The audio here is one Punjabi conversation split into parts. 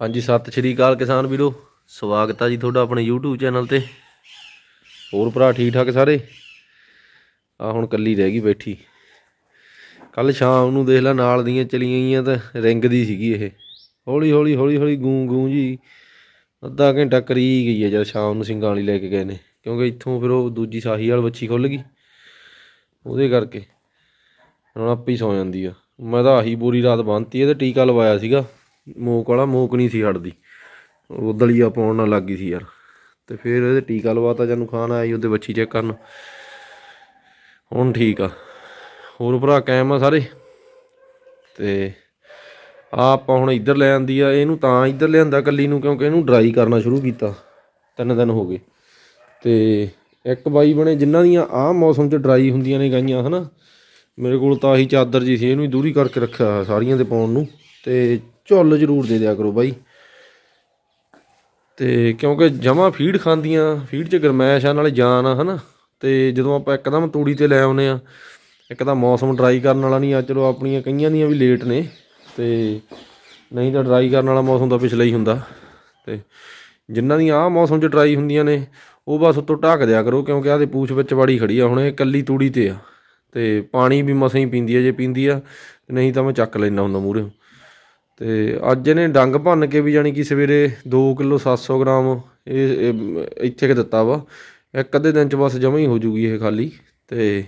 ਹਾਂਜੀ, ਸਤਿ ਸ਼੍ਰੀ ਅਕਾਲ ਕਿਸਾਨ ਵੀਰੋ। ਸਵਾਗਤ ਆ ਜੀ ਤੁਹਾਡਾ ਆਪਣੇ YouTube ਚੈਨਲ ਤੇ। ਹੋਰ ਭਰਾ ਠੀਕ ਠਾਕ ਸਾਰੇ? ਆ ਹੁਣ ਕੱਲੀ ਰਹਿ ਗਈ ਬੈਠੀ। ਕੱਲ ਸ਼ਾਮ ਨੂੰ ਦੇਖ ਲੈ, ਨਾਲ ਦੀਆਂ ਚਲੀਆਂ ਗਈਆਂ ਤਾਂ ਰਿੰਗ ਦੀ ਸੀਗੀ ਇਹ। ਹੌਲੀ ਹੌਲੀ ਹੌਲੀ ਹੌਲੀ ਗੂੰ ਗੂੰ ਜੀ। ਅੱਧਾ ਘੰਟਾ ਕਰੀ ਗਈ ਹੈ ਜਦ ਸ਼ਾਮ ਨੂੰ ਸਿੰਘਾਂ ਲੈ ਕੇ ਗਏ ਨੇ। ਕਿਉਂਕਿ ਇੱਥੋਂ ਫਿਰ ਉਹ ਦੂਜੀ ਸਾਹੀ ਵਾਲ ਬੱਚੀ ਖੁੱਲ ਗਈ। ਉਹਦੇ ਕਰਕੇ ਹੁਣ ਆਪੇ ਹੀ ਸੌ ਜਾਂਦੀ ਆ। ਮੈਂ ਤਾਂ ਆਹੀ ਬੋਰੀ ਰਾਤ ਬੰਨਤੀ ਇਹਦੇ ਟੀਕਾ ਲਵਾਇਆ ਸੀਗਾ। ਮੋਕ ਵਾਲਾ ਮੋਕ ਨਹੀਂ ਸੀ ਹਟਦੀ। ਉਹ ਦਲੀਆ ਪਾਉਣ ਨਾਲ ਲੱਗ ਗਈ ਸੀ ਯਾਰ। ਤੇ ਫਿਰ ਇਹਦੇ ਟੀਕਾ ਲਵਾਤਾ ਜਾਨੂੰ ਖਾਣ ਆਈ ਉਹਦੇ ਬੱਚੀ ਚੈੱਕ ਕਰਨ। ਹੁਣ ਠੀਕ ਆ। ਹੋਰ ਭਰਾ ਕਾਇਮ ਆ ਸਾਰੇ? ਤੇ ਆ ਆਪਾਂ ਹੁਣ ਇੱਧਰ ਲੈ ਆਂਦੀ ਆ, ਇਹਨੂੰ ਤਾਂ ਇੱਧਰ ਲਿਆਂਦਾ ਕੱਲੀ ਨੂੰ, ਕਿਉਂਕਿ ਇਹਨੂੰ ਡਰਾਈ ਕਰਨਾ ਸ਼ੁਰੂ ਕੀਤਾ। ਤਿੰਨ ਦਿਨ ਹੋ ਗਏ। ਤੇ ਇੱਕ ਬਾਈ ਬਣੇ, ਜਿਨ੍ਹਾਂ ਦੀਆਂ ਆਹ ਮੌਸਮ 'ਚ ਡਰਾਈ ਹੁੰਦੀਆਂ ਨੇ ਗਾਈਆਂ, ਹਨਾ? ਮੇਰੇ ਕੋਲ ਤਾਂ ਆਹੀ ਚਾਦਰ ਜੀ ਸੀ, ਇਹਨੂੰ ਹੀ ਦੂਰੀ ਕਰਕੇ ਰੱਖਿਆ ਹੋਇਆ ਸਾਰੀਆਂ ਦੇ ਪਾਉਣ ਨੂੰ। ਤੇ ਝੁੱਲ ਜ਼ਰੂਰ ਦੇ ਦਿਆ ਕਰੋ ਬਾਈ। ਤੇ ਕਿਉਂਕਿ ਜਮਾ ਫੀਡ ਖਾਂਦੀਆਂ, ਫੀਡ 'ਚ ਗਰਮੈਸ਼ ਆ, ਨਾਲੇ ਜਾਨ ਆ, ਹਨਾ? ਤੇ ਜਦੋਂ ਆਪਾਂ ਇੱਕਦਮ ਤੂੜੀ ਤੇ ਲੈ ਆਉਨੇ ਆ ਇੱਕ ਤਾਂ ਮੌਸਮ ਡਰਾਈ ਕਰਨ ਵਾਲਾ ਨਹੀਂ ਆ, ਚਲੋ ਆਪਣੀਆਂ ਕਈਆਂ ਦੀਆਂ ਵੀ ਲੇਟ ਨੇ, ਤੇ ਨਹੀਂ ਤਾਂ ਡਰਾਈ ਕਰਨ ਵਾਲਾ ਮੌਸਮ ਤਾਂ ਪਿਛਲਾ ਹੀ ਹੁੰਦਾ। ਤੇ ਜਿਨ੍ਹਾਂ ਦੀਆਂ ਆਹ ਮੌਸਮ 'ਚ ਡਰਾਈ ਹੁੰਦੀਆਂ ਨੇ, ਉਹ ਬਸ ਉੱਤੋਂ ਢੱਕ ਦਿਆ ਕਰੋ, ਕਿਉਂਕਿ ਆਦੇ ਪੂਛ ਵਿੱਚ ਵਾੜੀ ਖੜੀ ਆ, ਹੁਣ ਇਹ ਕੱਲੀ ਤੂੜੀ ਤੇ ਆ। ਤੇ ਪਾਣੀ ਵੀ ਮਸਾਂ ਹੀ ਪੀਂਦੀ ਆ, ਜੇ ਪੀਂਦੀ ਆ ਨਹੀਂ ਤਾਂ ਮੈਂ ਚੱਕ ਲੈਣਾ ਹੁੰਦਾ ਮੂਰੇ ਤੇ ਅੱਜ ਇਹਨੇ ਡੰਗ ਭੰਨ ਕੇ ਵੀ ਜਾਨੀ ਕਿ ਸਵੇਰੇ 2 ਕਿਲੋ 700 ਗ੍ਰਾਮ ਇਹ ਇਹ ਇੱਥੇ ਕਿ ਦਿੱਤਾ ਵਾ। ਇੱਕ ਅੱਧੇ ਦਿਨ ਚ ਬਸ ਜਮਾ ਹੀ ਹੋ ਜੂਗੀ ਇਹ ਖਾਲੀ। ਤੇ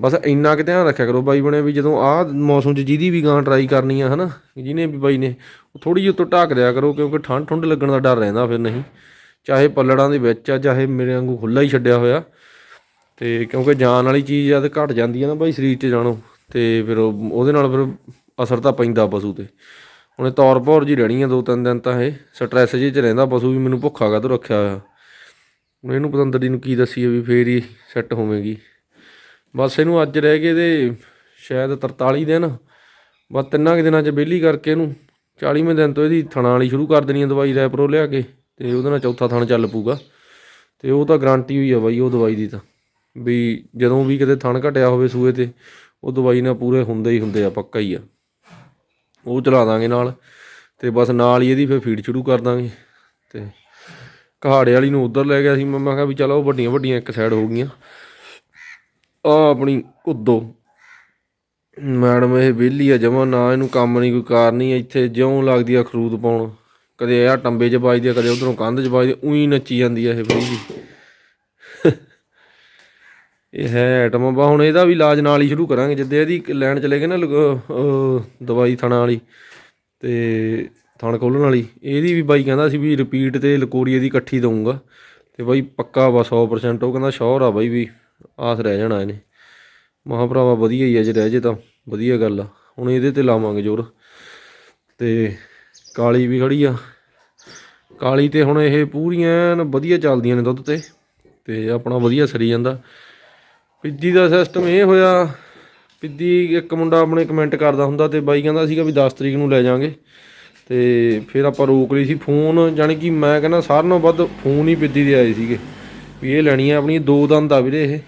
ਬਸ ਇੰਨਾ ਕਿ ਧਿਆਨ ਰੱਖਿਆ ਕਰੋ ਬਾਈ ਬਣੇ ਵੀ ਜਦੋਂ ਆਹ ਮੌਸਮ 'ਚ ਜਿਹਦੀ ਵੀ ਗਾਂ ਟਰਾਈ ਕਰਨੀ ਆ ਹਨਾ, ਜਿਹਨੇ ਵੀ ਬਾਈ ਨੇ, ਉਹ ਥੋੜੀ ਜਿਹੀ ਉੱਤੋਂ ਢੱਕ ਦਿਆ ਕਰੋ ਕਿਉਂਕਿ ਠੰਡ ਠੁੰਡ ਲੱਗਣ ਦਾ ਡਰ ਰਹਿੰਦਾ ਫਿਰ ਨਹੀਂ। ਚਾਹੇ ਪੱਲੜਾਂ ਦੇ ਵਿੱਚ ਆ, ਚਾਹੇ ਮੇਰੇ ਵਾਂਗੂ ਖੁੱਲਾ ਹੀ ਛੱਡਿਆ ਹੋਇਆ। ਤੇ ਕਿਉਂਕਿ ਜਾਨ ਵਾਲੀ ਚੀਜ਼ ਆ ਤੇ ਘਟ ਜਾਂਦੀ ਆ ਨਾ ਬਾਈ ਸਰੀਰ 'ਚ ਜਾਣੋ। ਤੇ ਫਿਰ ਉਹ- ਉਹਦੇ ਨਾਲ ਫਿਰ ਅਸਰ ਤਾਂ ਪੈਂਦਾ ਪਸ਼ੂ ਤੇ। ਹੁਣ ਇਹ ਤੌਰ ਭੌਰ ਜੀ ਰਹਿਣੀ ਆ ਦੋ ਤਿੰਨ ਦਿਨ ਤਾਂ ਇਹ ਸਟ੍ਰੈਸ ਜਿਹੇ 'ਚ ਰਹਿੰਦਾ ਪਸ਼ੂ ਵੀ ਮੈਨੂੰ ਭੁੱਖਾ ਕਾਹਤੋਂ ਰੱਖਿਆ ਹੋਇਆ। ਹੁਣ ਇਹਨੂੰ ਪਤੰਦਰੀ ਨੂੰ ਕੀ ਦੱਸੀਏ ਵੀ ਫੇਰ ਹੀ ਸੈੱਟ ਹੋਵੇਗੀ। ਬਸ ਇਹਨੂੰ ਅੱਜ ਰਹਿ ਗਏ ਤੇ ਸ਼ਾਇਦ 43 ਦਿਨ, ਬਸ ਤਿੰਨਾਂ ਕੁ ਦਿਨਾਂ 'ਚ ਵਿਹਲੀ ਕਰਕੇ ਇਹਨੂੰ 40ਵੇਂ ਦਿਨ ਤੋਂ ਇਹਦੀ ਥਣਾ ਵਾਲੀ ਸ਼ੁਰੂ ਕਰ ਦੇਣੀ ਆ ਦਵਾਈ ਰੈਪਰੋ ਲਿਆ ਕੇ ਤੇ ਉਹਦੇ ਨਾਲ ਚੌਥਾ ਥਣ ਚੱਲ ਪੂਗਾ ਤੇ ਉਹ ਤਾਂ ਗਾਰੰਟੀ ਹੋਈ ਆ ਬਾਈ ਉਹ ਦਵਾਈ ਦੀ ਤਾਂ, ਵੀ ਜਦੋਂ ਵੀ ਕਿਤੇ ਥਣ ਘਟਿਆ ਹੋਵੇ ਸੂਏ ਤੇ, ਉਹ ਦਵਾਈ ਨਾਲ ਪੂਰੇ ਹੁੰਦੇ ਹੀ ਹੁੰਦੇ ਆ, ਪੱਕਾ ਹੀ ਆ। ਉਹ ਚਲਾ ਦਾਂਗੇ ਨਾਲ ਤੇ ਬਸ ਨਾਲ ਹੀ ਇਹਦੀ ਫਿਰ ਫੀਡ ਸ਼ੁਰੂ ਕਰ ਦਾਂਗੇ ਤੇ ਕਹਾੜੇ ਵਾਲੀ ਨੂੰ ਉਧਰ ਲੈ ਗਿਆ ਸੀ। ਮੈਂ ਕਿਹਾ ਵੀ ਚਲੋ ਉਹ ਵੱਡੀਆਂ ਵੱਡੀਆਂ ਇੱਕ ਸਾਈਡ ਹੋ ਗਈਆਂ। ਆ ਆਪਣੀ ਉਦੋਂ ਮੈਡਮ, ਇਹ ਵਿਹਲੀ ਆ ਜਮਾ, ਨਾ ਇਹਨੂੰ ਕੰਮ ਨਹੀਂ ਕੋਈ ਕਾਰ ਨਹੀਂ ਇੱਥੇ ਜਿਉਂ ਲੱਗਦੀ ਆ ਖਰੂਦ ਪਾਉਣ। ਕਦੇ ਇਹ ਟੰਬੇ 'ਚ ਵੱਜਦੀ ਆ, ਕਦੇ ਉਧਰੋਂ ਕੰਧ 'ਚ ਵੱਜਦੀ ਉਹੀ ਨੱਚੀ ਜਾਂਦੀ ਆ ਇਹ ਬਈ ਇਹ ਹੈ ਆਈਟਮ ਬਾ, ਹੁਣ ਇਹਦਾ ਵੀ ਇਲਾਜ ਨਾਲ ਹੀ ਸ਼ੁਰੂ ਕਰਾਂਗੇ, ਜਿੱਦੇ ਇਹਦੀ ਲੈਣ ਚਲੇ ਗਏ ਨਾ ਲਗ- ਦਵਾਈ ਥਣਾ ਵਾਲੀ ਤੇ ਥਣ ਖੋਲਣ ਵਾਲੀ, ਇਹਦੀ ਵੀ ਬਾਈ ਕਹਿੰਦਾ ਸੀ ਵੀ ਰਿਪੀਟ ਤੇ ਲਕੋਰੀ ਇਹਦੀ ਇਕੱਠੀ ਦਊਂਗਾ ਤੇ ਬਾਈ ਪੱਕਾ ਵਾ 100% ਉਹ ਕਹਿੰਦਾ ਸ਼ੋਰ ਆ ਬਾਈ ਵੀ ਆਸ ਰਹਿ ਜਾਣਾ ਇਹਨੇ। ਮਹਾ ਭਰਾਵਾ ਵਧੀਆ ਹੀ ਆ, ਜੇ ਰਹਿ ਜੇ ਤਾਂ ਵਧੀਆ ਗੱਲ ਆ, ਹੁਣ ਇਹਦੇ ਤੇ ਲਾਵਾਂਗੇ ਜ਼ੋਰ। ਤੇ ਕਾਲੀ ਵੀ ਖੜੀ ਆ, ਕਾਲੀ ਤੇ ਹੁਣ ਇਹ ਪੂਰੀਆਂ ਵਧੀਆ ਚੱਲਦੀਆਂ ਨੇ ਦੁੱਧ ਤੇ ਤੇ ਆਪਣਾ ਵਧੀਆ ਸਰੀ ਜਾਂਦਾ। ਪਿੱਦੀ ਦਾ ਸਿਸਟਮ ਇਹ ਹੋਇਆ, ਪਿੱਦੀ ਇੱਕ ਮੁੰਡਾ ਆਪਣੇ ਕਮੈਂਟ ਕਰਦਾ ਹੁੰਦਾ ਤੇ ਬਾਈ ਕਹਿੰਦਾ ਸੀਗਾ ਵੀ 10 ਤਰੀਕ ਨੂੰ ਲੈ ਜਾਾਂਗੇ ਤੇ ਫਿਰ ਆਪਾਂ ਰੋਕ ਲਈ ਸੀ ਫੋਨ ਜਾਣੀ ਕਿ ਮੈਂ ਕਹਿੰਦਾ ਸਾਰਿਆਂ ਨਾਲੋਂ ਵੱਧ ਫੋਨ ਹੀ ਪਿੱਦੀ ਦੇ ਆਏ ਸੀਗੇ। ਵੀ ਇਹ ਲੈਣੀ ਆ ਆਪਣੀ, ਦੋ ਦੰਦ ਆ ਵੀਰੇ ਇਹ।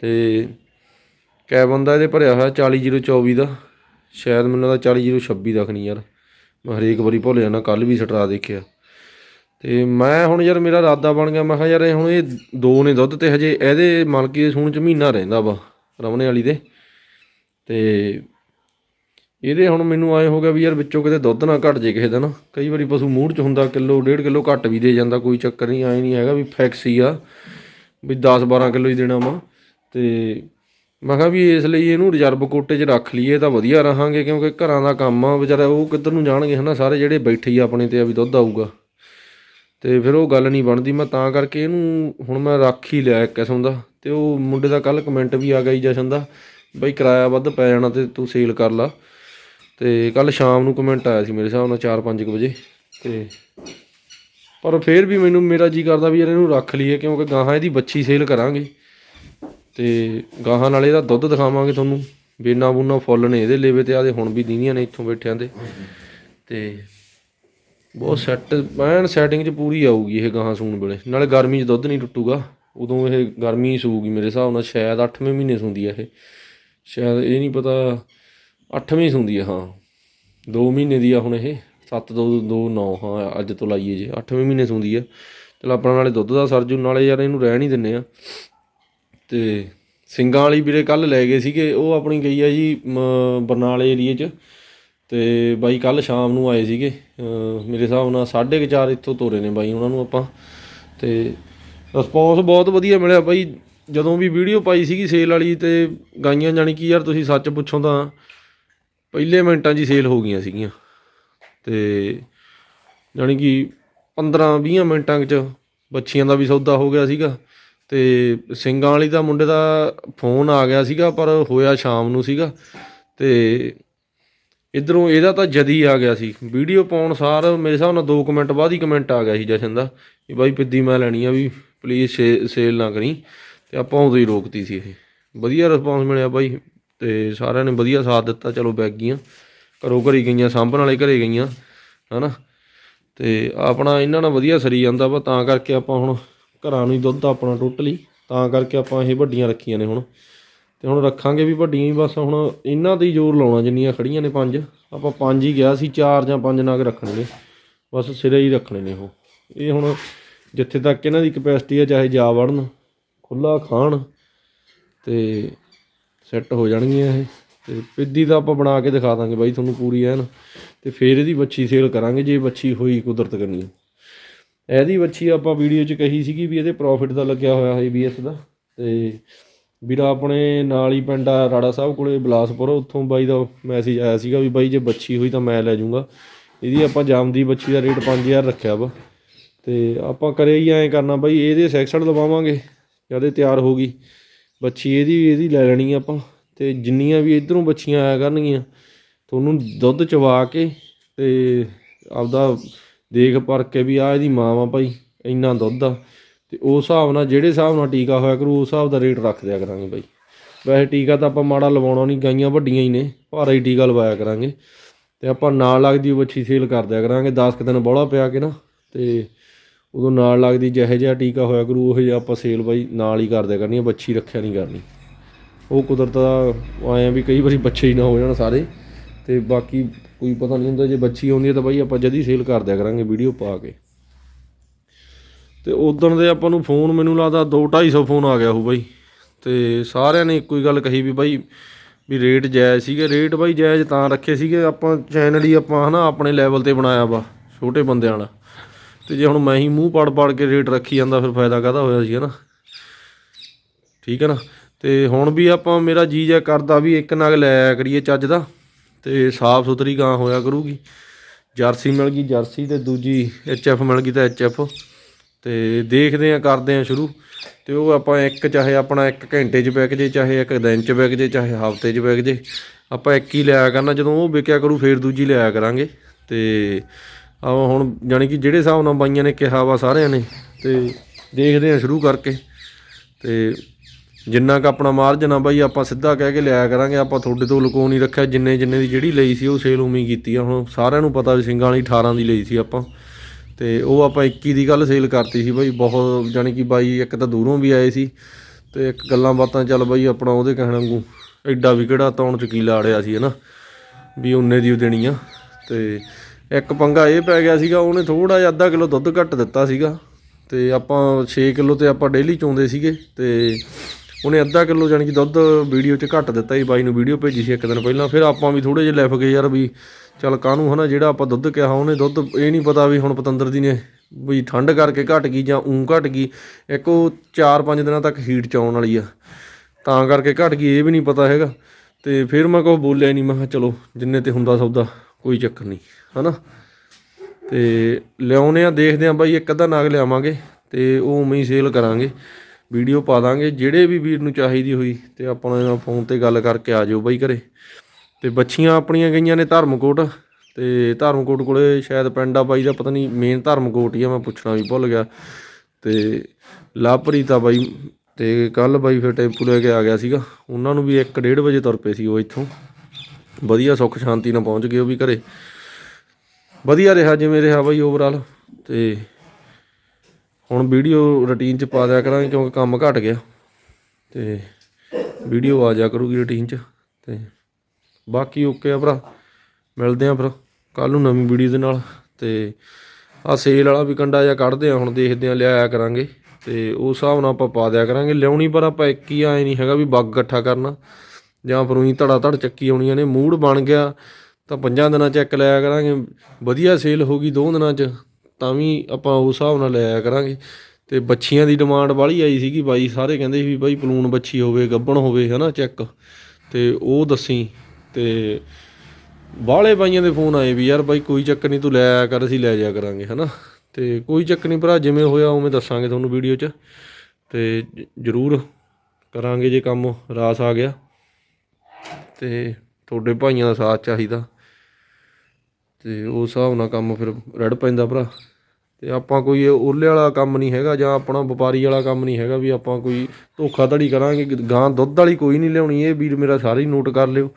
ਤੇ ਕੈ ਬੰਦਾ ਇਹਦੇ ਭਰਿਆ ਹੋਇਆ 40024 ਦਾ। ਸ਼ਾਇਦ ਮੈਨੂੰ ਲੱਗਦਾ 40026 ਦਾ ਖਣੀ ਯਾਰ। ਮੈਂ ਹਰੇਕ ਵਾਰੀ ਭੁੱਲ ਜਾਂਦਾ ਕੱਲ ਵੀ ਸਟਰਾ ਦੇਖਿਆ। ਤੇ ਮੈਂ ਹੁਣ ਯਾਰ ਮੇਰਾ ਇਰਾਦਾ ਬਣ ਗਿਆ, ਮੈਂ ਕਿਹਾ ਯਾਰ ਇਹ ਹੁਣ ਇਹ ਦੋ ਨੇ ਦੁੱਧ ਤੇ ਹਜੇ ਇਹਦੇ ਮਲਕੀ ਦੇ ਸੂਣ ਚ ਮਹੀਨਾ ਰਹਿੰਦਾ ਵਾ, ਰਮਨੇ ਵਾਲੀ ਦੇ। ਤੇ ਇਹਦੇ ਹੁਣ ਮੈਨੂੰ ਆਏ ਹੋ ਗਿਆ ਵੀ ਯਾਰ ਵਿੱਚੋਂ ਕਿਤੇ ਦੁੱਧ ਨਾ ਘਟ ਜੇ ਕਿਸੇ ਦਿਨ। ਕਈ ਵਾਰੀ ਪਸ਼ੂ ਮੂੰਹ ਚ ਹੁੰਦਾ, ਕਿਲੋ, ਡੇਢ ਕਿਲੋ ਘੱਟ ਵੀ ਦੇ ਜਾਂਦਾ, ਕੋਈ ਚੱਕਰ ਨਹੀਂ, ਆਏ ਨਹੀਂ ਹੈਗਾ ਵੀ ਫਿਕਸ ਹੀ ਆ, ਵੀ 10 12 ਕਿਲੋ ਹੀ ਦੇਣਾ ਵਾ। ਤੇ ਮੈਂ ਕਿਹਾ ਵੀ ਇਸ ਲਈ ਇਹਨੂੰ ਰਿਜ਼ਰਵ ਕੋਟੇ 'ਚ ਰੱਖ ਲਈਏ, ਤਾਂ ਵਧੀਆ ਰਹਾਂਗੇ, ਕਿਉਂਕਿ ਘਰਾਂ ਦਾ ਕੰਮ ਆ, ਵਿਚਾਰਾ ਉਹ ਕਿੱਧਰ ਨੂੰ ਜਾਣਗੇ ਹਨਾ, ਸਾਰੇ ਜਿਹੜੇ ਬੈਠੇ ਹੀ ਆ ਆਪਣੇ ਤੇ ਆ ਵੀ ਦੁੱਧ ਆਊਗਾ। ਤੇ ਫਿਰ ਉਹ ਗੱਲ ਨਹੀਂ ਬਣਦੀ। ਮੈਂ ਤਾਂ ਕਰਕੇ ਇਹਨੂੰ ਹੁਣ ਮੈਂ ਰੱਖ ਹੀ ਲਿਆ ਇੱਕ ਕਿਸਮ ਦਾ। ਤੇ ਉਹ ਮੁੰਡੇ ਦਾ ਕੱਲ ਕਮੈਂਟ ਵੀ ਆ ਗਿਆ ਜੀ ਜਸ਼ਨ ਦਾ, ਬਈ ਕਿਰਾਇਆ ਵੱਧ ਪੈ ਜਾਣਾ ਤੇ ਤੂੰ ਸੇਲ ਕਰ ਲਾ। ਤੇ ਕੱਲ ਸ਼ਾਮ ਨੂੰ ਕਮੈਂਟ ਆਇਆ ਸੀ ਮੇਰੇ ਹਿਸਾਬ ਨਾਲ 4-5 ਵਜੇ। ਤੇ ਪਰ ਫਿਰ ਵੀ ਮੈਨੂੰ ਮੇਰਾ ਜੀ ਕਰਦਾ ਵੀ ਯਾਰ ਇਹਨੂੰ ਰੱਖ ਲਈਏ ਕਿਉਂਕਿ ਗਾਹਾਂ ਇਹਦੀ ਬੱਚੀ ਸੇਲ ਕਰਾਂਗੇ। ਤੇ ਗਾਹਾਂ ਨਾਲ ਇਹਦਾ ਦੁੱਧ ਦਿਖਾਵਾਂਗੇ ਤੁਹਾਨੂੰ। ਬੇਨਾ ਬੂਨਾ ਫੁੱਲ ਨੇ ਇਹਦੇ ਲੇਵੇ ਤੇ ਆਦੇ ਹੁਣ ਵੀ ਦੀਨੀਆਂ ਨੇ ਇੱਥੋਂ ਬੈਠਿਆਂ ਦੇ। ਤੇ ਬਹੁਤ ਸੈੱਟ ਐਨ ਸੈਟਿੰਗ 'ਚ ਪੂਰੀ ਆਊਗੀ ਇਹ ਗਾਹਾਂ ਸੂਣ ਵੇਲੇ। ਨਾਲੇ ਗਰਮੀ 'ਚ ਦੁੱਧ ਨਹੀਂ ਟੁੱਟੂਗਾ। ਉਦੋਂ ਇਹ ਗਰਮੀ ਸੂਗੀ ਮੇਰੇ ਹਿਸਾਬ ਨਾਲ। ਸ਼ਾਇਦ 8ਵੇਂ ਮਹੀਨੇ ਸੂੰਦੀ ਆ ਇਹ। ਸ਼ਾਇਦ ਇਹ ਨਹੀਂ ਪਤਾ 8ਵੇਂ ਸੂੰਦੀ ਆ ਹਾਂ। 2 ਮਹੀਨੇ ਦੀ ਆ ਹੁਣ ਇਹ। 7 ਦੋ 2 9 ਹਾਂ ਅੱਜ ਤੋਂ ਲਾਈਏ ਜੇ। 8ਵੇਂ ਮਹੀਨੇ ਸੂੰਦੀ ਆ। ਚਲ ਆਪਣਾ ਨਾਲੇ ਦੁੱਧ ਦਾ ਸਰਜੂ ਨਾਲੇ ਯਾਰ ਇਹਨੂੰ ਰਹਿਣ ਹੀ ਦਿੰਨੇ ਆ। ਤੇ ਸਿੰਘਾਂ ਵਾਲੀ ਵੀਰੇ ਕੱਲ ਲੈ ਗਏ ਸੀਗੇ। ਉਹ ਆਪਣੀ ਗਈ ਆ ਜੀ ਮ, ਬਰਨਾਲੇ ਏਰੀਏ 'ਚ। ਤੇ ਬਾਈ ਕੱਲ ਸ਼ਾਮ ਨੂੰ ਆਏ ਸੀਗੇ। ਮੇਰੇ ਹਿਸਾਬ ਨਾਲ 4:30 ਇੱਥੋਂ ਤੋਰੇ ਨੇ ਬਾਈ ਉਹਨਾਂ ਨੂੰ ਆਪਾਂ। ਤੇ ਰਿਸਪੌਂਸ ਬਹੁਤ ਵਧੀਆ ਮਿਲਿਆ ਬਾਈ। ਜਦੋਂ ਵੀ ਵੀਡੀਓ ਪਾਈ ਸੀਗੀ ਸੇਲ ਵਾਲੀ ਤੇ ਗਾਈਆਂ ਜਾਣੀ ਕਿ ਯਾਰ ਤੁਸੀਂ ਸੱਚ ਪੁੱਛੋ ਤਾਂ ਪਹਿਲੇ ਮਿੰਟਾਂ 'ਚ ਹੀ ਸੇਲ ਹੋ ਗਈਆਂ ਸੀਗੀਆਂ। ਤੇ ਜਾਣੀ ਕਿ 15-20 ਮਿੰਟਾਂ 'ਚ ਬੱਚੀਆਂ ਦਾ ਵੀ ਸੌਦਾ ਹੋ ਗਿਆ ਸੀਗਾ। ਤੇ ਸਿੰਘਾਂ ਵਾਲੀ ਦਾ ਮੁੰਡੇ ਦਾ ਫੋਨ ਆ ਗਿਆ ਸੀਗਾ ਪਰ ਹੋਇਆ ਸ਼ਾਮ ਨੂੰ ਸੀਗਾ। ਤੇ ਇਧਰੋਂ ਇਹਦਾ ਤਾਂ ਜਦੀ ਆ ਗਿਆ ਸੀ। ਵੀਡੀਓ ਪਾਉਣ ਸਾਰ ਮੇਰੇ ਹਿਸਾਬ ਨਾਲ 2 ਮਿੰਟ ਬਾਅਦ ਹੀ ਕਮੈਂਟ ਆ ਗਿਆ ਸੀ ਜਸ਼ਨ ਦਾ ਵੀ ਬਾਈ ਪਿੱਦੀ ਮੈਂ ਲੈਣੀ ਆ ਵੀ ਪਲੀਜ਼ ਸੇਲ ਨਾ ਕਰੀ। ਤੇ ਆਪਾਂ ਉਦੋਂ ਹੀ ਰੋਕਤੀ ਸੀ ਇਹ। ਵਧੀਆ ਰਿਸਪੌਂਸ ਮਿਲਿਆ ਬਾਈ। ਤੇ ਸਾਰਿਆਂ ਨੇ ਵਧੀਆ ਸਾਥ ਦਿੱਤਾ। ਚਲੋ ਬੈਗ ਗਈਆਂ। ਘਰੋਂ ਘਰੀ ਗਈਆਂ, ਸਾਂਭਣ ਵਾਲੇ ਘਰੇ ਗਈਆਂ। ਹਨਾ? ਤੇ ਆਪਣਾ ਇਹਨਾਂ ਨਾਲ ਵਧੀਆ ਸਰੀ ਜਾਂਦਾ ਵਾ। ਤਾਂ ਕਰਕੇ ਆਪਾਂ ਹੁਣ ਘਰਾਂ ਨੂੰ ਹੀ ਦੁੱਧ ਆਪਣਾ ਟੋਟਲੀ ਤਾਂ ਕਰਕੇ ਆਪਾਂ ਇਹ ਵੱਡੀਆਂ ਰੱਖੀਆਂ ਨੇ ਹੁਣ। ਤੇ ਹੁਣ ਰੱਖਾਂਗੇ ਵੀ ਵੱਡੀਆਂ ਹੀ, ਬਸ ਹੁਣ ਇਹਨਾਂ ਤੇ ਹੀ ਜ਼ੋਰ ਲਾਉਣਾ, ਜਿੰਨੀਆਂ ਖੜੀਆਂ ਨੇ ਪੰਜ। ਆਪਾਂ ਪੰਜ ਹੀ ਗਿਆ ਸੀ, ਚਾਰ ਜਾਂ ਪੰਜ ਨਾਗ ਰੱਖਣਗੇ। ਬਸ ਸਿਰੇ ਹੀ ਰੱਖਣੇ ਨੇ ਉਹ। ਇਹ ਹੁਣ ਜਿੱਥੇ ਤੱਕ ਇਹਨਾਂ ਦੀ ਕਪੈਸਿਟੀ ਹੈ ਚਾਹੇ ਜਾ ਵੜਨ ਖੁੱਲਾ ਖਾਣ, ਤੇ ਸੈੱਟ ਹੋ ਜਾਣਗੀਆਂ ਇਹ। ਤੇ ਪਿੱਦੀ ਤਾਂ ਆਪਾਂ ਬਣਾ ਕੇ ਦਿਖਾ ਦਾਂਗੇ ਬਾਈ ਤੁਹਾਨੂੰ ਪੂਰੀ ਐਨ। ਤੇ ਫੇਰ ਇਹਦੀ ਬੱਚੀ ਸੇਲ ਕਰਾਂਗੇ, ਜੇ ਬੱਚੀ ਹੋਈ ਕੁਦਰਤ ਕਰਨੀ। ਇਹਦੀ ਬੱਚੀ ਆਪਾਂ ਵੀਡੀਓ 'ਚ ਕਹੀ ਸੀਗੀ ਵੀ ਇਹਦੇ ਪ੍ਰੋਫਿਟ ਦਾ ਲੱਗਿਆ ਹੋਇਆ ਹੈ ਬੀਐਸ ਦਾ। ਤੇ ਵੀਰਾ ਆਪਣੇ ਨਾਲ ਹੀ ਪਿੰਡ ਆ, ਰਾੜਾ ਸਾਹਿਬ ਕੋਲੇ, ਬਲਾਸਪੁਰ, ਉੱਥੋਂ ਬਾਈ ਦਾ ਮੈਸੇਜ ਆਇਆ ਸੀਗਾ ਵੀ ਬਾਈ ਜੇ ਬੱਚੀ ਹੋਈ ਤਾਂ ਮੈਂ ਲੈ ਜਾਊਂਗਾ। ਇਹਦੀ ਆਪਾਂ ਜਾਮਦੀ ਬੱਚੀ ਦਾ ਰੇਟ 5000 ਰੱਖਿਆ ਵਾ। ਤੇ ਆਪਾਂ ਕਰੇ ਹੀ ਐਂ ਕਰਨਾ ਬਾਈ, ਇਹਦੇ ਸੈਕਸ਼ਨ ਲਵਾਵਾਂਗੇ ਜਦ ਇਹ ਤਿਆਰ ਹੋ ਗਈ। ਬੱਚੀ ਇਹਦੀ ਇਹਦੀ ਲੈ ਲੈਣੀ ਆਪਾਂ। ਤੇ ਜਿੰਨੀਆਂ ਵੀ ਇਧਰੋਂ ਬੱਚੀਆਂ ਆਇਆ ਕਰਨਗੀਆਂ ਤੁਹਾਨੂੰ ਦੁੱਧ ਚਵਾ ਕੇ ਤੇ ਆਪਦਾ ਦੇਖ ਪਰਖ ਕੇ ਵੀ ਆ ਇਹਦੀ ਮਾਂ ਵਾ ਭਾਈ ਇੰਨਾ ਦੁੱਧ ਆ। ਤੇ ਉਸ ਹਿਸਾਬ ਨਾਲ ਜਿਹੜੇ ਹਿਸਾਬ ਨਾਲ ਟੀਕਾ ਹੋਇਆ ਕਰੂ ਉਸ ਹਿਸਾਬ ਦਾ ਰੇਟ ਰੱਖ ਦਿਆ ਕਰਾਂਗੇ ਬਾਈ। ਵੈਸੇ ਟੀਕਾ ਤਾਂ ਆਪਾਂ ਮਾੜਾ ਲਵਾਉਣਾ ਨਹੀਂ ਗਾਈਆਂ ਵੱਡੀਆਂ ਹੀ ਨੇ ਭਾਰਾ ਹੀ ਟੀਕਾ ਲਵਾਇਆ ਕਰਾਂਗੇ। ਤੇ ਆਪਾਂ ਨਾਲ ਲੱਗਦੀ ਬੱਚੀ ਸੇਲ ਕਰ ਦਿਆ ਕਰਾਂਗੇ 10 ਕੁ ਦਿਨ ਬੋਲਾ ਪਿਆ ਕੇ ਨਾ ਤੇ ਉਦੋਂ ਨਾਲ ਲੱਗਦੀ ਜਿਹੋ ਜਿਹਾ ਟੀਕਾ ਹੋਇਆ ਕਰੂ ਉਹ ਜਿਹਾ ਆਪਾਂ ਸੇਲ ਬਾਈ ਨਾਲ ਹੀ ਕਰ ਦਿਆ ਕਰਨੀ ਆ, ਬੱਚੀ ਰੱਖਿਆ ਨਹੀਂ ਕਰਨੀ। ਉਹ ਕੁਦਰਤ ਦਾ ਆਇਆ ਵੀ ਕਈ ਵਾਰੀ ਬੱਚੇ ਹੀ ਨਾ ਹੋ ਜਾਣ ਸਾਰੇ ਤੇ ਬਾਕੀ ਕੋਈ ਪਤਾ ਨਹੀਂ ਹੁੰਦਾ ਜੇ ਬੱਚੀ ਆਉਂਦੀ ਹੈ ਤਾਂ ਬਾਈ ਆਪਾਂ ਜਦੀ ਸੇਲ ਕਰ ਦਿਆ ਕਰਾਂਗੇ ਵੀਡੀਓ ਪਾ ਕੇ। ਤੇ ਉਦੋਂ ਦੇ ਆਪਾਂ ਨੂੰ ਫੋਨ ਮੈਨੂੰ ਲੱਗਦਾ 2 250 ਫੋਨ ਆ ਗਿਆ ਹੋ ਬਾਈ। ਤੇ ਸਾਰਿਆਂ ਨੇ ਇੱਕੋ ਹੀ ਗੱਲ ਕਹੀ ਵੀ ਬਾਈ, ਵੀ ਰੇਟ ਜਾਇਜ਼ ਸੀਗੇ। ਰੇਟ ਬਾਈ ਜਾਇਜ਼ ਤਾਂ ਰੱਖੇ ਸੀਗੇ। ਆਪਾਂ ਚੈਨਲ ਹੀ ਆਪਾਂ ਹਨਾ ਆਪਣੇ ਲੈਵਲ ਤੇ ਬਣਾਇਆ ਵਾ, ਛੋਟੇ ਬੰਦਿਆਂ ਵਾਲਾ। ਤੇ ਜੇ ਹੁਣ ਮੈਂ ਹੀ ਮੂੰਹ ਪੜ ਪੜ ਕੇ ਰੇਟ ਰੱਖੀ ਜਾਂਦਾ, ਫਿਰ ਫਾਇਦਾ ਕਾਹਦਾ ਹੋਇਆ ਸੀ ਹਨਾ? ਠੀਕ ਹੈ ਨਾ? ਤੇ ਹੁਣ ਵੀ ਆਪਾਂ ਮੇਰਾ ਜੀ ਜਾ ਕਰਦਾ ਵੀ ਇੱਕ ਨਗ ਲੈ ਆਇਆ ਕਰੀਏ ਚੱਜ ਦਾ, ਤੇ ਸਾਫ਼ ਸੁਥਰੀ ਗਾਂ ਹੋਇਆ ਕਰੂਗੀ। ਜਰਸੀ ਮਿਲ ਗਈ, ਜਰਸੀ ਤੇ ਦੂਜੀ ਐਚਐਫ ਮਿਲ ਗਈ ਤਾਂ ਐਚਐਫ ਤੇ ਦੇਖਦੇ ਆ ਕਰਦੇ ਆ ਸ਼ੁਰੂ। ਤੇ ਉਹ ਆਪਾਂ ਇੱਕ ਚਾਹੇ ਆਪਣਾ ਇੱਕ ਘੰਟੇ 'ਚ ਵਿਕ ਜੇ, ਚਾਹੇ ਇੱਕ ਦਿਨ 'ਚ ਵਿਕ ਜੇ, ਚਾਹੇ ਹਫ਼ਤੇ 'ਚ ਵਿਕ ਜੇ, ਆਪਾਂ ਇੱਕ ਹੀ ਲਿਆ ਕਰਨਾ। ਜਦੋਂ ਉਹ ਵਿਕਿਆ ਕਰੂ, ਫੇਰ ਦੂਜੀ ਲਿਆ ਕਰਾਂਗੇ। ਤੇ ਆ ਹੁਣ ਜਾਣੀ ਕਿ ਜਿਹੜੇ ਹਿਸਾਬ ਨਾਲ ਬਾਈਆਂ ਨੇ ਕਿਹਾ ਵਾ ਸਾਰਿਆਂ ਨੇ, ਤੇ ਦੇਖਦੇ ਆ ਸ਼ੁਰੂ ਕਰਕੇ। ਤੇ ਜਿੰਨਾ ਕ ਆਪਣਾ ਮਾਰਜਨ ਆ ਬਾਈ, ਆਪਾਂ ਸਿੱਧਾ ਕਹਿ ਕੇ ਲਿਆ ਕਰਾਂਗੇ। ਆਪਾਂ ਤੁਹਾਡੇ ਤੋਂ ਲੁਕੋ ਨਹੀਂ ਰੱਖਿਆ। ਜਿੰਨੇ ਜਿੰਨੇ ਦੀ ਜਿਹੜੀ ਲਈ ਸੀ, ਉਹ ਸੇਲ ਉਮੀ ਕੀਤੀ ਆ। ਹੁਣ ਸਾਰਿਆਂ ਨੂੰ ਪਤਾ ਵੀ ਸਿੰਘਾਂ ਵਾਲੀ 18 ਦੀ ਲਈ ਸੀ ਆਪਾਂ। ਤੇ ਉਹ ਆਪਾਂ 21 ਦੀ ਗੱਲ ਸੇਲ ਕਰਤੀ ਸੀ ਬਾਈ, ਬਹੁਤ ਜਾਣੀ ਕਿ ਬਾਈ ਇੱਕ ਤਾਂ ਦੂਰੋਂ ਵੀ ਆਏ ਸੀ ਤੇ ਇੱਕ ਗੱਲਾਂ ਬਾਤਾਂ ਚੱਲ ਬਾਈ ਆਪਣਾ ਉਹਦੇ ਕਹਿਣ ਵਾਂਗੂ ਐਡਾ ਵੀ ਕਿਹੜਾ ਤੌਣ ਚ ਕੀ ਲਾੜਿਆ ਸੀ ਹਨਾ, ਵੀ ਉਹਨੇ ਦੀ ਦੇਣੀ ਆ। ਤੇ ਇੱਕ ਪੰਗਾ ਇਹ ਪੈ ਗਿਆ ਸੀਗਾ, ਉਹਨੇ ਥੋੜਾ ਜਿਹਾ ਅੱਧਾ ਕਿਲੋ ਦੁੱਧ ਘੱਟ ਦਿੱਤਾ ਸੀਗਾ ਤੇ ਆਪਾਂ 6 ਕਿਲੋ ਤੇ ਆਪਾਂ ਡੇਲੀ ਚੋਂਦੇ ਸੀਗੇ ਤੇ ਉਹਨੇ ਅੱਧਾ ਕਿਲੋ ਜਾਣੀ ਕਿ ਦੁੱਧ ਵੀਡੀਓ 'ਚ ਘੱਟ ਦਿੱਤਾ ਸੀ, ਬਾਈ ਨੂੰ ਵੀਡੀਓ ਭੇਜੀ ਸੀ ਇੱਕ ਦਿਨ ਪਹਿਲਾਂ, ਫਿਰ ਆਪਾਂ ਵੀ ਥੋੜੇ ਜਿਹੇ ਲਿਫ ਗਏ ਯਾਰ ਵੀ ਚੱਲ ਕਾਹਨੂੰ ਹਨਾ, ਜਿਹੜਾ ਆਪਾਂ ਦੁੱਧ ਕਿਹਾ ਉਹਨੇ ਦੁੱਧ, ਇਹ ਨਹੀਂ ਪਤਾ ਵੀ ਹੁਣ ਪਤੰਦਰ ਦੀ ਨੇ ਵੀ ਠੰਡ ਕਰਕੇ ਘਟ ਗਈ ਜਾਂ ਉਂ ਘਟ ਗਈ, ਇੱਕ ਉਹ 4-5 ਦਿਨਾਂ ਤੱਕ ਹੀਟ ਚ ਆਉਣ ਵਾਲੀ ਆ। ਤਾਂ ਕਰਕੇ ਘਟ ਗਈ, ਇਹ ਵੀ ਨਹੀਂ ਪਤਾ ਹੈਗਾ। ਤੇ ਫਿਰ ਮੈਂ ਕੋਈ ਬੋਲਿਆ ਨਹੀਂ, ਮੈਂ ਕਿਹਾ ਚਲੋ, ਜਿੰਨੇ ਤੇ ਹੁੰਦਾ ਸੌਦਾ, ਕੋਈ ਚੱਕਰ ਨਹੀਂ, ਹਨਾ। ਤੇ ਲਿਆਉਨੇ ਆ, ਦੇਖਦੇ ਆ ਬਾਈ, ਇੱਕ ਅੱਧਾ ਨਾਗ ਲਿਆਵਾਂਗੇ ਤੇ ਉਹ ਉਵੇਂ ਹੀ ਸੇਲ ਕਰਾਂਗੇ। ਵੀਡੀਓ ਪਾ ਦਾਂਗੇ, ਜਿਹੜੇ ਵੀ ਵੀਰ ਨੂੰ ਚਾਹੀਦੀ ਹੋਈ ਤੇ ਆਪਾਂ ਨਾਲ ਫੋਨ ਤੇ ਗੱਲ ਕਰਕੇ ਆ ਜਾਓ ਬਾਈ ਘਰੇ। ਤੇ ਬੱਚੀਆਂ ਆਪਣੀਆਂ ਗਈਆਂ ਨੇ ਧਰਮਕੋਟ ਤੇ ਧਰਮਕੋਟ ਕੋਲੇ ਸ਼ਾਇਦ ਪਿੰਡ ਆ ਬਾਈ ਦਾ, ਪਤਾ ਨਹੀਂ ਮੇਨ ਧਰਮਕੋਟ ਹੀ ਆ, ਮੈਂ ਪੁੱਛਣਾ ਵੀ ਭੁੱਲ ਗਿਆ। ਤੇ ਲਾਪਰੀਤਾ ਬਾਈ ਤੇ ਕੱਲ ਬਾਈ ਫਿਰ ਟੈਂਪੂ ਲੈ ਕੇ ਆ ਗਿਆ ਸੀਗਾ। ਉਹਨਾਂ ਨੂੰ ਵੀ 1:30 ਵਜੇ ਤੁਰ ਪਏ ਸੀ ਉਹ ਇੱਥੋਂ। ਵਧੀਆ ਸੁੱਖ ਸ਼ਾਂਤੀ ਨਾਲ ਪਹੁੰਚ ਗਏ ਉਹ ਵੀ ਘਰੇ। ਵਧੀਆ ਰਿਹਾ ਜਿਵੇਂ ਰਿਹਾ ਬਾਈ ਓਵਰਆਲ ਤੇ ਹੁਣ ਵੀਡੀਓ ਰੁਟੀਨ ਚ ਪਾ ਦਿਆ ਕਰਾਂਗੇ ਕਿਉਂਕਿ ਕੰਮ ਘਟ ਗਿਆ। ਤੇ ਵੀਡੀਓ ਆ ਜਾ ਕਰੂਗੀ ਰੁਟੀਨ ਚ ਤੇ ਬਾਕੀ ਓਕੇ ਆ ਭਰਾ। ਮਿਲਦੇ ਆ ਫਿਰ ਕੱਲ ਨੂੰ ਨਵੀਂ ਵੀਡੀਓ ਦੇ ਨਾਲ। ਤੇ ਆ ਸੇਲ ਵਾਲਾ ਵੀ ਕੰਡਾ ਜਾਂ ਕੱਢਦੇ ਆ, ਹੁਣ ਦੇਖਦੇ ਆ, ਲਿਆਇਆ ਕਰਾਂਗੇ। ਤੇ ਉਸ ਹਿਸਾਬ ਨਾਲ ਆਪਾਂ ਪਾ ਦਿਆ ਕਰਾਂਗੇ। ਲਿਆਉਣੀ ਪਰ ਆਪਾਂ ਇੱਕ ਹੀ ਆਏ ਨਹੀਂ ਹੈਗਾ ਵੀ ਬੱਗ ਇਕੱਠਾ ਕਰਨਾ। ਜਾਂ ਫਿਰ ਉਹੀ ਧੜਾ ਧੜ ਚੱਕੀ ਆਉਣੀਆਂ ਨੇ। ਮੂਡ ਬਣ ਗਿਆ, ਤਾਂ ਪੰਜਾਂ ਦਿਨਾਂ ਚ ਇੱਕ ਲਿਆ ਕਰਾਂਗੇ। ਵਧੀਆ ਸੇਲ ਹੋ ਗਈ ਦੋ ਦਿਨਾਂ ਚ, ਤਾਂ ਵੀ ਆਪਾਂ ਉਸ ਹਿਸਾਬ ਨਾਲ ਲਿਆਇਆ ਕਰਾਂਗੇ। ਤੇ ਬੱਚੀਆਂ ਦੀ ਡਿਮਾਂਡ ਵਾਲੀ ਆਈ ਸੀਗੀ ਬਾਈ। ਸਾਰੇ ਕਹਿੰਦੇ ਸੀ ਵੀ ਬਾਈ ਪਲੂਨ ਬੱਚੀ ਹੋਵੇ, ਗੱਬਣ ਹੋਵੇ, ਹਨਾ ਚੈੱਕ ਤੇ ਉਹ ਦੱਸੀ। ਤੇ ਬਾਹਲੇ ਬਾਈਆਂ ਦੇ ਫੋਨ ਆਏ ਵੀ ਯਾਰ ਬਾਈ ਕੋਈ ਚੱਕਰ ਨਹੀਂ ਤੂੰ ਲੈ ਆਇਆ ਕਰ, ਅਸੀਂ ਲੈ ਜਾਇਆ ਕਰਾਂਗੇ, ਹਨਾ? ਤੇ ਕੋਈ ਚੱਕਰ ਨਹੀਂ ਭਰਾ, ਜਿਵੇਂ ਹੋਇਆ ਉਵੇਂ ਦੱਸਾਂਗੇ ਤੁਹਾਨੂੰ ਵੀਡੀਓ 'ਚ। ਤੇ ਜ਼ਰੂਰ ਕਰਾਂਗੇ ਜੇ ਕੰਮ, ਰਾਸ ਆ ਗਿਆ। ਤੇ ਤੁਹਾਡੇ ਭਾਈਆਂ ਦਾ ਸਾਥ ਚਾਹੀਦਾ। ਤੇ ਉਸ ਹਿਸਾਬ ਨਾਲ ਕੰਮ ਫਿਰ ਰੜ ਪੈਂਦਾ ਭਰਾ। ਤੇ ਆਪਾਂ ਕੋਈ ਓਲੇ ਵਾਲਾ ਕੰਮ ਨਹੀਂ ਹੈਗਾ ਜਾਂ ਆਪਣਾ ਵਪਾਰੀ ਵਾਲਾ ਕੰਮ ਨਹੀਂ ਹੈਗਾ ਵੀ ਆਪਾਂ ਕੋਈ ਧੋਖਾਧੜੀ ਕਰਾਂਗੇ ਗਾਂ ਦੁੱਧ ਵਾਲੀ ਕੋਈ ਨਹੀਂ ਲਿਆਉਣੀ, ਇਹ ਵੀਰ ਮੇਰਾ ਸਾਰੇ ਹੀ ਨੋਟ ਕਰ ਲਿਓ।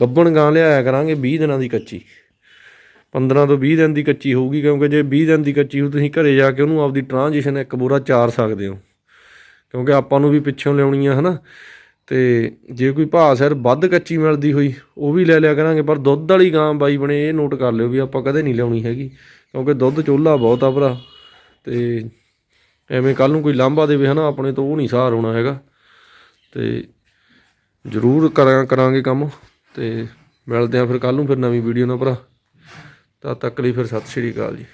ਗੱਬਣ ਗਾਂ ਲਿਆਇਆ ਕਰਾਂਗੇ 20 ਦਿਨਾਂ ਦੀ ਕੱਚੀ। 15 ਤੋਂ 20 ਦਿਨ ਦੀ ਕੱਚੀ ਹੋਊਗੀ, ਕਿਉਂਕਿ ਜੇ 20 ਦਿਨ ਦੀ ਕੱਚੀ ਹੋ ਤੁਸੀਂ ਘਰੇ ਜਾ ਕੇ ਉਹਨੂੰ ਆਪਦੀ ਟ੍ਰਾਂਜੀਸ਼ਨ ਇੱਕ ਬੋਰਾ ਚਾਰ ਸਕਦੇ ਹੋ। ਕਿਉਂਕਿ ਆਪਾਂ ਨੂੰ ਵੀ ਪਿੱਛੋਂ ਲਿਆਉਣੀ ਆ, ਹਨਾ? ਤੇ ਜੇ ਕੋਈ ਭਾਅ ਸਿਰ ਵੱਧ ਕੱਚੀ ਮਿਲਦੀ ਹੋਈ, ਉਹ ਵੀ ਲੈ ਲਿਆ ਕਰਾਂਗੇ, ਪਰ ਦੁੱਧ ਵਾਲੀ ਗਾਂ ਬਾਈ ਬਣੇ, ਇਹ ਨੋਟ ਕਰ ਲਿਓ ਵੀ ਆਪਾਂ ਕਦੇ ਨਹੀਂ ਲਿਆਉਣੀ ਹੈਗੀ, ਕਿਉਂਕਿ ਦੁੱਧ ਚੋਲਾ ਬਹੁਤ ਆ ਭਰਾ। ਤੇ ਐਵੇਂ ਕੱਲ ਨੂੰ ਕੋਈ ਲਾਂਭਾ ਦੇਵੇ, ਹਨਾ, ਆਪਣੇ ਤੋਂ ਉਹ ਨਹੀਂ ਸਹਾਰ ਹੋਣਾ ਹੈਗਾ। ਤੇ ਜ਼ਰੂਰ ਕਰਾਂ ਕਰਾਂਗੇ ਕੰਮ। ਤੇ ਮਿਲਦੇ ਆ ਫਿਰ ਕੱਲ ਨੂੰ ਫਿਰ ਨਵੀਂ ਵੀਡੀਓ ਨਾਲ ਭਰਾ। ਤਦ ਤੱਕ ਲਈ ਫਿਰ ਸਤਿ ਸ਼੍ਰੀ ਅਕਾਲ ਜੀ।